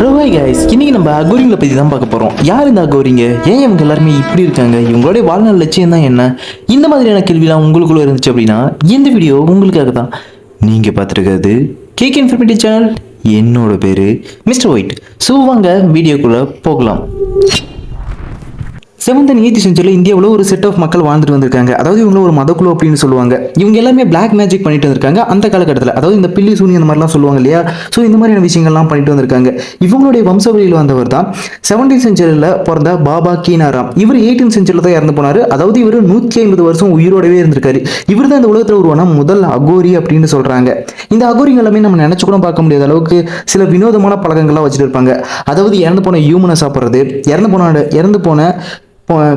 ரோஹாய் guys இன்னைக்கு நம்ம அகோரிங்களை பற்றி தான் பார்க்க போகிறோம் யார் இந்த அகோரிங்க? ஏன் இவங்க எல்லாருமே இப்படி இருக்காங்க? இவங்களுடைய வாழ்நாள் லட்சியம் தான் என்ன? இந்த மாதிரியான கேள்விலாம் உங்களுக்குள்ள இருந்துச்சு அப்படின்னா இந்த வீடியோ உங்களுக்காக தான். நீங்கள் பார்த்துருக்கிறது கேக் இன்ஃபர்மேட்டிவ் சேனல் என்னோட பேர் மிஸ்டர் ஒயிட். ஸோ வாங்க வீடியோக்குள்ளே போகலாம். செவன்த் அண்ட் எய்த் செஞ்சுரியில் இந்தியாவில் ஒரு செட் ஆஃப் மக்கள் வாழ்ந்துட்டு வந்திருக்காங்க. அதாவது இவங்கள ஒரு மதக்குழு அப்படின்னு சொல்லுவாங்க. இவங்க எல்லாமே பிளாக் மேஜிக் பண்ணிட்டு வந்திருக்காங்க. அந்த காலகட்டத்தில். அதாவது இந்த பில்லி சூனி அந்த மாதிரிலாம் சொல்லுவாங்க இல்லையா? ஸோ இந்த மாதிரியான விஷயங்கள்லாம் பண்ணிட்டு வந்திருக்காங்க. இவங்களுடைய வம்சவழியில் வந்தவர் தான் செவன்டீன் செஞ்சுரியில் பிறந்த பாபா கீனாராம். இவர் எயிட்டீன் செஞ்சுரியில் தான் இறந்து போனார். அதாவது இவர் நூற்றி ஐம்பது வருஷம் உயிரோடவே இருந்திருக்காரு. இவர் தான் இந்த உலகத்தில் உருவான முதல் அகோரி அப்படின்னு சொல்கிறாங்க இந்த அகோரிங்க எல்லாமே நம்ம நினச்சி கூட பார்க்க முடியாத அளவுக்கு சில வினோதமான பழக்கங்கள்லாம் வச்சுட்டு இருப்பாங்க. அதாவது இறந்து போன ஹியூமனை சாப்பிட்றது இறந்து போன இறந்து போன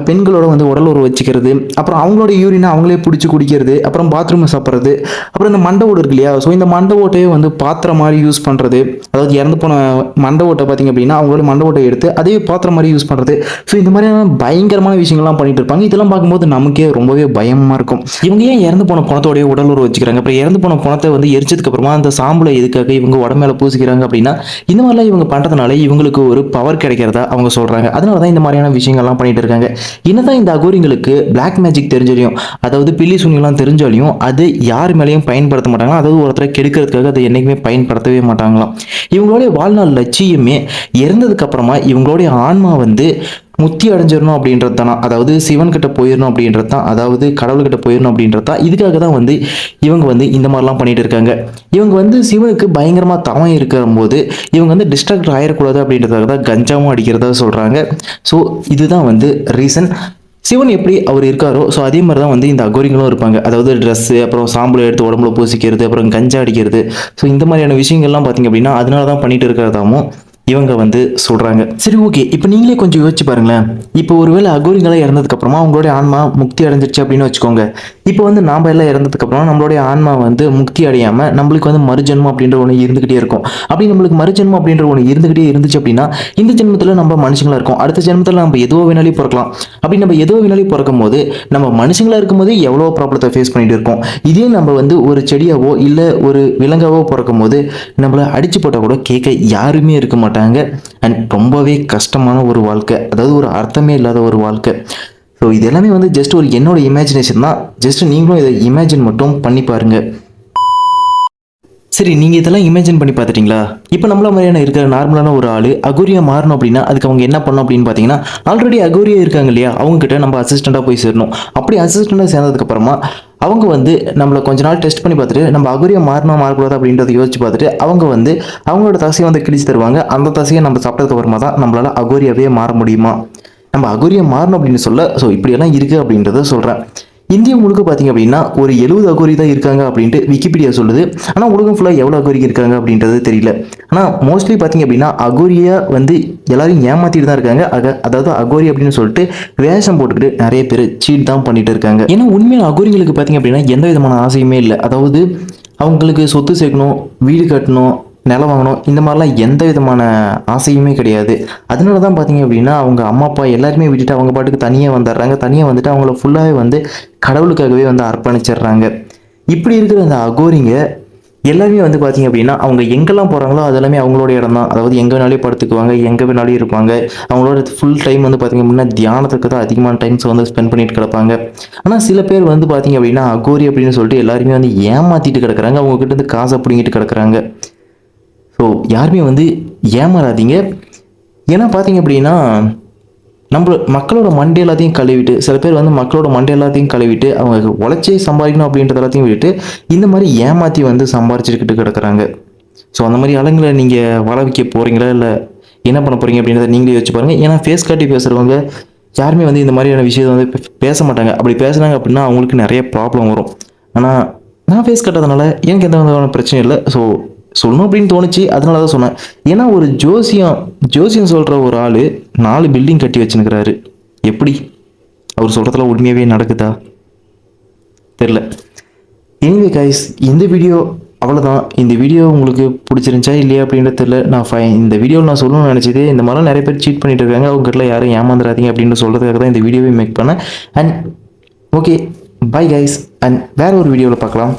பெண்களோட வந்து உடல் உறவு வச்சுக்கிறது அப்புறம் அவங்களோட யூரினை அவங்களே பிடிச்சி குடிக்கிறது அப்புறம் பாத்ரூமை சாப்பிட்றது அப்புறம் இந்த மண்டை ஓடு இருக்கு இல்லையா? ஸோ இந்த மண்டை ஓட்டையே வந்து பாத்திரம் மாதிரி யூஸ் பண்ணுறது அதாவது இறந்து போன மண்டை ஓட்டை பார்த்திங்க அப்படின்னா அவங்களோட மண்டை ஓட்டை எடுத்து அதே பாத்திரம் மாதிரி யூஸ் பண்ணுறது ஸோ இந்த மாதிரியான பயங்கரமான விஷயங்கள்லாம் பண்ணிட்டு இருப்பாங்க. இதெல்லாம் பார்க்கும்போது நமக்கே ரொம்பவே பயமாக இருக்கும். இவங்க ஏன் இறந்து போன பணத்தோடைய உடல் உறவு வச்சுக்கிறாங்க? அப்புறம் இறந்து போன பணத்தை வந்து எரிச்சதுக்கு அப்புறமா அந்த சாம்பலை எதுக்காக இவங்க உடம்பு பூசிக்கிறாங்க அப்படின்னா இந்த மாதிரிலாம் இவங்க பண்ணுறதுனால இவங்களுக்கு ஒரு பவர் கிடைக்கிறதா அவங்க சொல்கிறாங்க அதனால தான் இந்த மாதிரியான விஷயங்கள்லாம் பண்ணிட்டு இருக்காங்க. என்னதான் இந்த அகோரிங்களுக்கு பிளாக் மேஜிக் தெரிஞ்சாலையும் அதாவது பில்லி சூனியெல்லாம் தெரிஞ்சாலையும் அது யார் மேலேயும் பயன்படுத்த மாட்டாங்களா? அதாவது ஒருத்தரை கெடுக்கிறதுக்காக அதை என்றைக்குமே பயன்படுத்தவே மாட்டாங்களாம். இவங்களுடைய வாழ்நாள் லட்சியமே இறந்ததுக்கு அப்புறமா இவங்களுடைய ஆன்மா வந்து முத்தி அடைஞ்சிடணும் அப்படின்றது தானா? அதாவது சிவன் கிட்ட போயிடணும் அப்படின்றது தான் அதாவது கடவுள்கிட்ட போயிடணும் அப்படின்றது தான். இதுக்காக தான் வந்து இவங்க வந்து இந்த மாதிரிலாம் பண்ணிட்டு இருக்காங்க. இவங்க வந்து சிவனுக்கு பயங்கரமாக தவம் இருக்கிற போது இவங்க வந்து டிஸ்ட்ராக்ட் ஆயிடக்கூடாது அப்படின்றதுக்காக தான் கஞ்சாவும் அடிக்கிறதா சொல்கிறாங்க ஸோ இதுதான் வந்து ரீசன் சிவன் எப்படி அவர் இருக்காரோ ஸோ அதே மாதிரி தான் வந்து இந்த அகோரிங்களும் இருப்பாங்க. அதாவது ட்ரெஸ்ஸு அப்புறம் சாம்பலை எடுத்து உடம்புல பூசிக்கிறது அப்புறம் கஞ்சா அடிக்கிறது. ஸோ இந்த மாதிரியான விஷயங்கள்லாம் பார்த்தீங்க அப்படின்னா அதனால தான் பண்ணிட்டு இருக்கிறதாவும் இவங்க வந்து சொல்கிறாங்க சரி ஓகே இப்போ நீங்களே கொஞ்சம் யோசிச்சு பாருங்களேன். இப்போ ஒருவேளை அகோரிங்களாம் இறந்ததுக்கப்புறமா அவங்களுடைய ஆன்மா முக்தி அடைஞ்சிருச்சு அப்படின்னு வச்சுக்கோங்க. இப்போ வந்து நாம் எல்லாம் இறந்ததுக்கப்புறமா நம்மளுடைய ஆன்மா வந்து முக்தி அடையாமல் நம்மளுக்கு வந்து மறுஜென்மம் அப்படின்ற ஒன்று இருந்துக்கிட்டே இருக்கும். அப்படி நம்மளுக்கு மறுஜென்மம் அப்படின்ற ஒன்று இருந்துக்கிட்டே இருந்துச்சு அப்படின்னா இந்த ஜென்மத்தில் நம்ம மனுஷங்களாக இருக்கோம். அடுத்த ஜென்மத்தில் நம்ம எதுவோ வேணாலும் பிறக்கலாம். அப்படி நம்ம எதுவோ வேணாலும் பிறக்கும் போது நம்ம மனுஷங்களாக இருக்கும்போது எவ்வளோ ப்ராப்ளத்தை ஃபேஸ் பண்ணிட்டு இருக்கோம் இதே நம்ம வந்து ஒரு செடியாவோ இல்லை ஒரு விலங்காவோ பிறக்கும் போது நம்மளை அடிச்சு போட்டால் கூட கேட்க யாருமே இருக்க மாட்டோம் மாட்டாங்க. அண்ட் ரொம்பவே கஷ்டமான ஒரு வாழ்க்கை. அதாவது ஒரு அர்த்தமே இல்லாத ஒரு வாழ்க்கை. ஸோ இது எல்லாமே வந்து ஜஸ்ட் ஒரு என்னோட இமேஜினேஷன் தான். ஜஸ்ட் நீங்களும் இதை இமேஜின் மட்டும் பண்ணி பாருங்கள் சரி நீங்கள் இதெல்லாம் இமேஜின் பண்ணி பார்த்துட்டீங்களா? இப்போ நம்மள மாதிரியான இருக்கிற நார்மலான ஒரு ஆள் அகோரியா மாறணும் அப்படின்னா அதுக்கு அவங்க என்ன பண்ணணும் அப்படின்னு பார்த்தீங்கன்னா ஆல்ரெடி அகோரியா இருக்காங்க இல்லையா? அவங்க கிட்ட நம்ம அசிஸ்டண்ட்டாக போய் சேரணும். அப்படி அசிஸ்டண்ட்டாக சேர்ந்ததுக்கப்புறமா அவங்க வந்து நம்மளை கொஞ்ச நாள் டெஸ்ட் பண்ணி பார்த்துட்டு நம்ம அகோரியா மாறணும் மாறக்கூடாது அப்படின்றத யோசிச்சு பார்த்துட்டு அவங்க வந்து அவங்களோட தசையை வந்து கிழிச்சு தருவாங்க. அந்த தசையை நம்ம சாப்பிட்டதுக்கு அப்புறமா தான் நம்மளால அகோரியாவே மாற முடியுமா? நம்ம அகோரியா மாறணும் அப்படின்னு சொல்ல ஸோ இப்படியெல்லாம் இருக்குது அப்படின்றத சொல்கிறேன் இந்தியா முழுக்க பார்த்தீங்க அப்படின்னா ஒரு எழுபது அகோரி தான் இருக்காங்க அப்படின்ட்டு விக்கிபீடியா சொல்லுது. ஆனால் உலகம் ஃபுல்லாக எவ்வளோ அகோரி இருக்காங்க அப்படின்றது தெரியல. ஆனால் மோஸ்ட்லி பார்த்தீங்க அப்படின்னா அகோரியா வந்து எல்லாரையும் ஏமாத்திட்டு தான் இருக்காங்க. அக அதாவது அகோரி அப்படின்னு சொல்லிட்டு வேஷம் போட்டுக்கிட்டு நிறைய பேர் சீட் தான் பண்ணிட்டு இருக்காங்க. ஏன்னா உண்மையான அகோரிங்களுக்கு பார்த்தீங்க அப்படின்னா எந்த விதமான ஆசையுமே இல்லை. அதாவது அவங்களுக்கு சொத்து சேர்க்கணும் வீடு கட்டணும் நிலம் வாங்கணும். இந்த மாதிரிலாம் எந்த விதமான ஆசையுமே கிடையாது. அதனால தான் பார்த்தீங்க அப்படின்னா அவங்க அம்மா அப்பா எல்லாருமே விட்டுட்டு அவங்க பாட்டுக்கு தனியாக வந்துடுறாங்க. தனியாக வந்துட்டு அவங்கள ஃபுல்லாகவே வந்து கடவுளுக்காகவே வந்து அர்ப்பணிச்சிடுறாங்க. இப்படி இருக்கிற அந்த அகோரிங்க எல்லாருமே வந்து பார்த்தீங்க அப்படின்னா அவங்க எங்கெல்லாம் போகிறாங்களோ அதெல்லாமே அவங்களோட இடம் தான். அதாவது எங்கே வேணாலும் படுத்துக்குவாங்க எங்கே வேணாலும் இருப்பாங்க. அவங்களோட ஃபுல் டைம் வந்து பார்த்தீங்க அப்படின்னா தியானத்துக்கு தான் அதிகமான டைம்ஸ் வந்து ஸ்பெண்ட் பண்ணிட்டு கிடப்பாங்க. ஆனால் சில பேர் வந்து பார்த்தீங்க அப்படின்னா அகோரி அப்படின்னு சொல்லிட்டு எல்லாருமே வந்து ஏமாற்றிட்டு கிடக்குறாங்க. அவங்ககிட்ட வந்து இருந்து காசை பிடிங்கிட்டு கிடக்குறாங்க. ஸோ யாருமே வந்து ஏமாறாதீங்க. ஏன்னா பார்த்தீங்க அப்படின்னா நம்ம மக்களோட மண்டை எல்லாத்தையும் கழுவிட்டு சில பேர் வந்து மக்களோட மண்டை எல்லாத்தையும் கழுவிட்டு அவங்க உழைச்சி சம்பாதிக்கணும் அப்படின்றத எல்லாத்தையும் விட்டுட்டு இந்த மாதிரி ஏமாற்றி வந்து சம்பாரிச்சுக்கிட்டு கிடக்குறாங்க. ஸோ அந்த மாதிரி ஆளுங்களை நீங்கள் வள வைக்க போகிறீங்களா இல்லை என்ன பண்ண போகிறீங்க அப்படின்றத நீங்களே யோசிச்சு பாருங்கள் ஏன்னா ஃபேஸ் காட்டி பேசுகிறவங்க யாருமே வந்து இந்த மாதிரியான விஷயத்தை வந்து பேச மாட்டாங்க. அப்படி பேசுனாங்க அப்படின்னா அவங்களுக்கு நிறைய ப்ராப்ளம் வரும். ஆனால் நான் ஃபேஸ் கட்டதுனால எனக்கு எந்த விதமான பிரச்சனையும் இல்லை. ஸோ சொல்லணும் அப்படின்னு தோணுச்சு. அதனால தான் சொன்னேன். ஏன்னா ஒரு ஜோசியம் ஜோசியம் சொல்கிற ஒரு ஆள் நாலு பில்டிங் கட்டி வச்சுனுக்கிறாரு எப்படி? அவர் சொல்கிறதுல உண்மையாகவே நடக்குதா? தெரில எனிவே கைஸ் இந்த வீடியோ அவ்வளோதான் இந்த வீடியோ உங்களுக்கு பிடிச்சிருந்துச்சா இல்லையா அப்படின்றது தெரியல. நான் ஃபை இந்த வீடியோவில் நான் சொல்லணும்னு நினச்சது இந்த மாதிரிலாம் நிறைய பேர் சீட் பண்ணிட்டு இருக்காங்க. அவங்ககிட்ட யாரும் ஏமாந்துடாதீங்க அப்படின்னு சொல்கிறதுக்காக தான் இந்த வீடியோவை மேக் பண்ணேன். And okay bye guys and வேறு ஒரு வீடியோவில் பார்க்கலாம்.